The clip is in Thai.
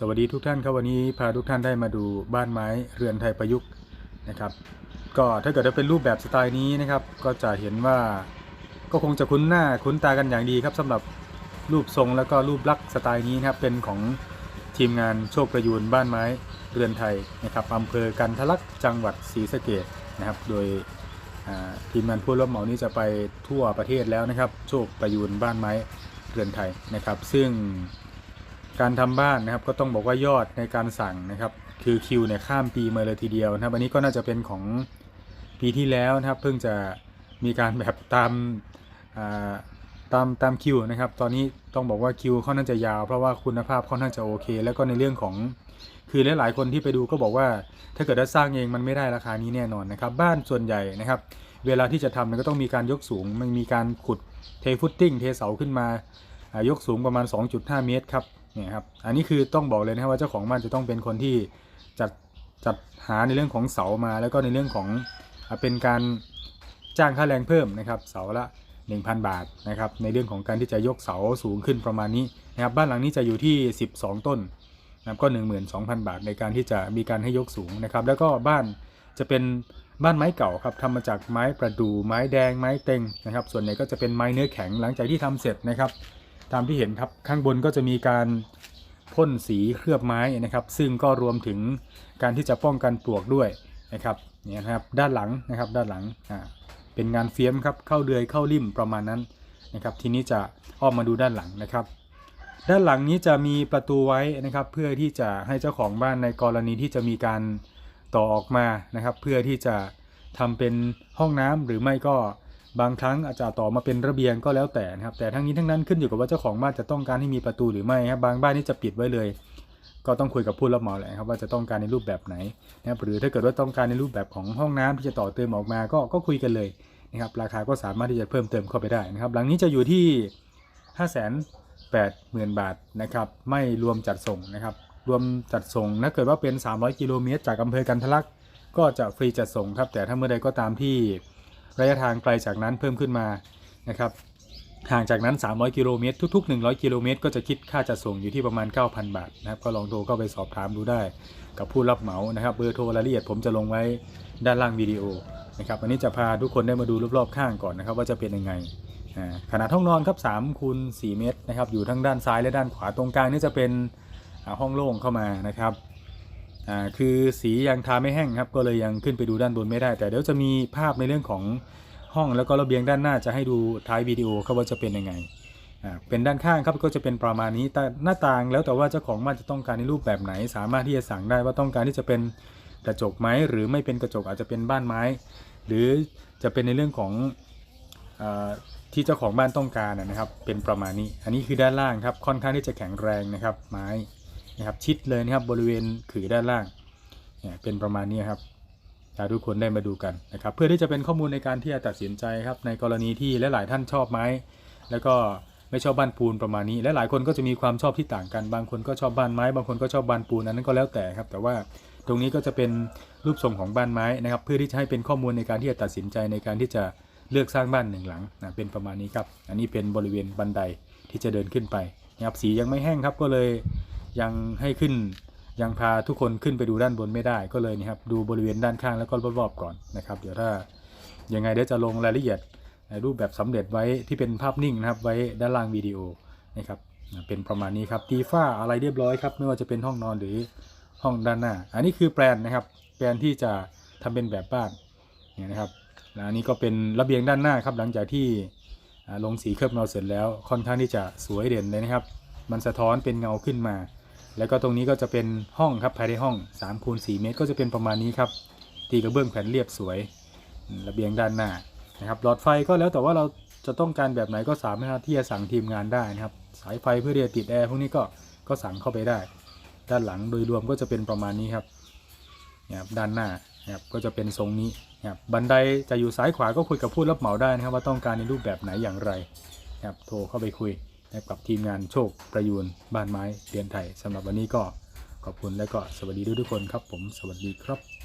สวัสดีทุกท่านครับวันนี้พาทุกท่านได้มาดูบ้านไม้เรือนไทยประยุกต์นะครับ ก็ถ้าเกิดว่าเป็นรูปแบบสไตล์นี้นะครับ ก็จะเห็นว่าก็คงจะคุ้นหน้าคุ้นตากันอย่างดีครับสำหรับรูปทรงแล้วก็รูปลักษณ์สไตล์นี้นะครับเป็นของทีมงานโชคประยูนบ้านไม้เรือนไทยนะครับอำเภอกันทะลักจังหวัดศรีสะเกดนะครับ โดยทีมงานผู้รับเหมานี้จะไปทั่วประเทศแล้วนะครับ โชคประยูนบ้านไม้เรือนไทยนะครับ ซึ่ง การทำบ้านนะครับก็ต้องบอกว่ายอดในการสั่งนะครับคือคิวเนี่ยข้ามปีมาเลยทีเดียวนะครับอันนี้ก็น่าจะเป็นของปีที่แล้วนะครับเพิ่งจะมีการแบบตามตามตามคิวนะครับตอนนี้ต้องบอกว่าคิวค่อนข้างจะยาว เพราะว่าคุณภาพค่อนข้างจะโอเค แล้วก็ในเรื่องของคือหลายๆคนที่ไปดูก็บอกว่าถ้าเกิดว่าสร้างเองมันไม่ได้ราคานี้แน่นอนนะครับบ้านส่วนใหญ่นะครับเวลาที่จะทำเนี่ยก็ต้องมีการยกสูงมันมีการขุดเทฟุตติ้งเทเสาขึ้นมาอ่ายกสูงประมาณ 2.5 เมตรครับ เนี่ยครับอันนี้คือต้องบอกเลยนะครับว่าเจ้าของบ้านจะต้องเป็นคนที่จัดจัดหาในเรื่องของเสามา แล้วก็ในเรื่องของเป็นการจ้างค่าแรงเพิ่มนะครับเสาละ 1,000 บาทนะครับในเรื่องของการที่จะยกเสาสูงขึ้นประมาณนี้นะครับบ้านหลังนี้จะอยู่ที่ 12 ต้นนะครับก็ 12,000 บาทในการที่จะมีการให้ยกสูงนะครับแล้วก็บ้านจะเป็นบ้านไม้เก่าครับทำมาจากไม้ประดู่ไม้แดงไม้เต็งนะครับส่วนใหญ่ก็จะเป็นไม้เนื้อแข็งหลังจากที่ทำเสร็จนะครับ ตามที่เห็นครับข้างบนก็จะมีการพ่นสีเคลือบไม้นะครับ ซึ่งก็รวมถึงการที่จะป้องกันปลวกด้วยนะครับเนี่ยนะครับด้านหลังนะครับด้านหลังอ่าเป็นงานเฟียมครับเข้าเดือยเข้าริมประมาณนั้นนะครับ ทีนี้จะอ้อมมาดูด้านหลังนะครับ ด้านหลังนี้จะมีประตูไว้นะครับ เพื่อที่จะให้เจ้าของบ้านในกรณีที่จะมีการต่อออกมานะครับ เพื่อที่จะทำเป็นห้องน้ำหรือไม่ก็ บางครั้งอาจจะต่อมาเป็นระเบียงก็แล้วแต่นะครับ แต่ทั้งนี้ทั้งนั้นขึ้นอยู่กับว่าเจ้าของบ้านจะต้องการให้มีประตูหรือไม่ครับ บางบ้านนี่จะปิดไว้เลย ก็ต้องคุยกับผู้รับเหมาแหละครับว่าจะต้องการในรูปแบบไหนนะครับหรือถ้าเกิดว่าต้องการในรูปแบบของห้องน้ำที่จะต่อเติมออกมาก็ก็คุยกันเลยนะครับ ราคาก็สามารถที่จะเพิ่มเติมเข้าไปได้นะครับ หลังนี้จะอยู่ที่ 5 8 0 0 0 0 บาทนะครับ ไม่รวมจัดส่งนะครับ รวมจัดส่งถ้าเกิดว่าเป็น 300 กิโลเมตรจากอำเภอกันทะลักก็จะฟรีจัดส่งครับ แต่ถ้าเมื่อใดก็ตามที่ ระยะทางไกลจากนั้นเพิ่มขึ้นมานะครับห่างจากนั้น 300 กิโลเมตรทุก ๆ 100 กิโลเมตร ก็จะคิดค่าจัดส่งอยู่ที่ประมาณ 9,000 บาทนะครับก็ลองโทรเข้าไปสอบถามดูได้ กับผู้รับเหมานะครับเบอร์โทรรายละเอียดผมจะลงไว้ด้านล่างวิดีโอนะครับอันนี้จะพาทุกคนได้มาดูรอบๆข้างก่อนนะครับว่าจะเป็นยังไงขนาดห้องนอนครับ3คูณ4เมตรนะครับอยู่ทั้งด้านซ้ายและด้านขวาตรงกลางนี่จะเป็นห้องโล่งเข้ามานะครับ อ่าคือสียังทาไม่แห้งครับก็เลยยังขึ้นไปดูด้านบนไม่ได้ แต่เดี๋ยวจะมีภาพในเรื่องของห้องแล้วก็ระเบียงด้านหน้าจะให้ดูท้ายวิดีโอครับว่าจะเป็นยังไงอ่าเป็นด้านข้างครับก็จะเป็นประมาณนี้แต่หน้าต่างแล้วแต่ว่าเจ้าของบ้านจะต้องการในรูปแบบไหน สามารถที่จะสั่งได้ว่าต้องการที่จะเป็นกระจกไหมหรือไม่เป็นกระจกอาจจะเป็นบ้านไม้ หรือจะเป็นในเรื่องของอาที่เจ้าของบ้านต้องการนะครับ เป็นประมาณนี้ อันนี้คือด้านล่างครับค่อนข้างที่จะแข็งแรงนะครับไม้ นะครับชิดเลยนะครับบริเวณขื่อด้านล่างเนี่ยเป็นประมาณนี้ครับถ้าทุกคนได้มาดูกันนะครับ เพื่อที่จะเป็นข้อมูลในการที่จะตัดสินใจครับในกรณีที่หลายๆท่านชอบไม้ แล้วก็ไม่ชอบบ้านปูนประมาณนี้และหลายคนก็จะมีความชอบที่ต่างกัน บางคนก็ชอบบ้านไม้ บางคนก็ชอบบ้านปูนอันนั้นก็แล้วแต่ครับ แต่ว่าตรงนี้ก็จะเป็นรูปทรงของบ้านไม้นะครับ เพื่อที่จะให้เป็นข้อมูลในการที่จะตัดสินใจในการที่จะเลือกสร้างบ้านหนึ่งหลังนะเป็นประมาณนี้ครับ อันนี้เป็นบริเวณบันไดที่จะเดินขึ้นไปนะครับสียังไม่แห้งครับก็เลย ยังให้ขึ้นยังพาทุกคนขึ้นไปดูด้านบนไม่ได้ก็เลยนี่ครับดูบริเวณด้านข้างแล้วก็รอบๆก่อนนะครับ เดี๋ยวถ้ายังไงเดี๋ยวจะลงรายละเอียดรูปแบบสำเร็จไว้ที่เป็นภาพนิ่งนะครับไว้ด้านล่างวิดีโอนะครับเป็นประมาณนี้ครับตีฝ้าอะไรเรียบร้อยครับไม่ว่าจะเป็นห้องนอนหรือห้องด้านหน้า อันนี้คือแปลนนะครับ แปลนที่จะทำเป็นแบบบ้านเนี่ยนะครับอันนี้ก็เป็นระเบียงด้านหน้าครับหลังจากที่ลงสีเคลือบเงาเสร็จแล้วค่อนข้างที่จะสวยเด่นเลยนะครับ มันสะท้อนเป็นเงาขึ้นมา แล้วก็ตรงนี้ก็จะเป็นห้องครับภายในห้อง3คูณ4เมตรก็จะเป็นประมาณนี้ครับตีกระเบื้องแผ่นเรียบสวยระเบียงด้านหน้านะครับหลอดไฟก็แล้วแต่ว่าเราจะต้องการแบบไหนก็สามารถที่จะสั่งทีมงานได้นะครับ สายไฟเพื่อที่จะติดแอร์พวกนี้ก็ก็สั่งเข้าไปได้ ด้านหลังโดยรวมก็จะเป็นประมาณนี้ครับนะครับด้านหน้านะครับก็จะเป็นทรงนี้นะครับบันไดจะอยู่ซ้ายขวาก็คุยกับผู้รับเหมาได้นะครับ ว่าต้องการในรูปแบบไหนอย่างไรนะครับโทรเข้าไปคุย นะครับกับทีมงานโชคประยูนบ้านไม้เรียนไทยสำหรับวันนี้ก็ขอบคุณและก็สวัสดีทุกๆคนครับผมสวัสดีครับ